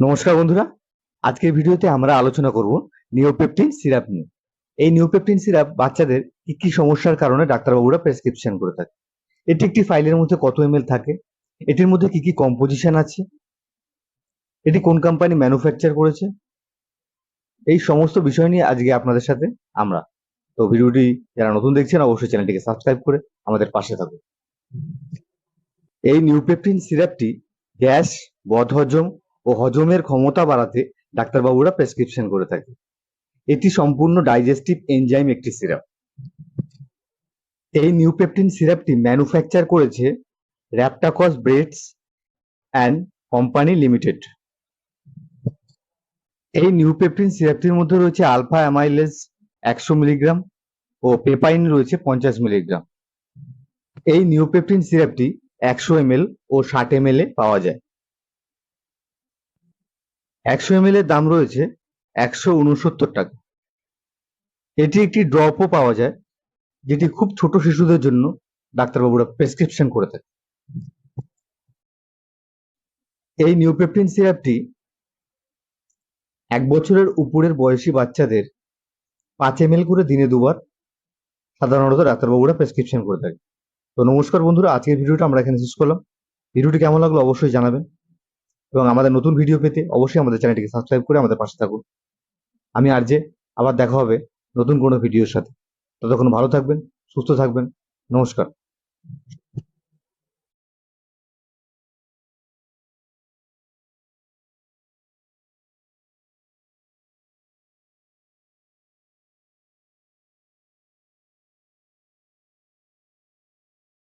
নমস্কার বন্ধুরা। আজকের ভিডিওতে আমরা আলোচনা করব নিওপেপটিন সিরাপ নিয়ে। এই নিওপেপটিন সিরাপ বাচ্চাদের কি কি সমস্যার কারণে ডাক্তারবাবুরা প্রেসক্রিপশন করে থাকে? এটি একটি ফাইলের মধ্যে কত এম থাকে? এটির মধ্যে কি কি কম্পোজিশন আছে? এটি কোন কোম্পানি ম্যানুফ্যাকচার করেছে? এই সমস্ত বিষয় নিয়ে আজকে আপনাদের সাথে আমরা। তো ভিডিওটি যারা নতুন দেখছেন, অবশ্যই চ্যানেলটিকে সাবস্ক্রাইব করে আমাদের পাশে থাকুন। এই নিউপেপটিন সিরাপটি গ্যাস, বদহজম ও হজমের ক্ষমতা বাড়াতে ডাক্তারবাবুরা প্রেসক্রিপশন করে থাকে। এটি সম্পূর্ণ ডাইজেস্টিভ এনজাইম একটি সিরাপ এই নিউপেপটিন সিরাপটি ম্যানুফ্যাকচার করেছে Raptakos Brett and company limited এই নিউপেপটিন সিরাপটির মধ্যে রয়েছে আলফা অ্যামাইলেজ একশো মিলিগ্রাম ও পেপাইন রয়েছে পঞ্চাশ মিলিগ্রাম এই নিউপেপটিন সিরাপটি একশো এমএল ও ষাট এমএল এ পাওয়া যায়। একশো এমএল এর দাম রয়েছে একশো উনসত্তর টাকা। এটি একটি ড্রপও পাওয়া যায়, যেটি খুব ছোট শিশুদের জন্য ডাক্তারবাবুরা প্রেসক্রিপশন করে থাকে। এই নিউপেপটিন সিরাপটি এক বছরের উপরের বয়সী বাচ্চাদের পাঁচ এম করে দিনে দুবার সাধারণত ডাক্তারবাবুরা প্রেসক্রিপশন করে থাকে। তো নমস্কার বন্ধুরা, আজকের ভিডিওটা আমরা এখানে শেষ করলাম। ভিডিওটি কেমন লাগল অবশ্যই জানাবেন। এবং আমাদের নতুন ভিডিও পেতে অবশ্যই আমাদের চ্যানেলটিকে সাবস্ক্রাইব করে আমাদের পাশে থাকুন। আমি আর যে আবার দেখা হবে নতুন কোনো ভিডিওর সাথে। ততক্ষণ ভালো থাকবেন, সুস্থ থাকবেন, নমস্কার।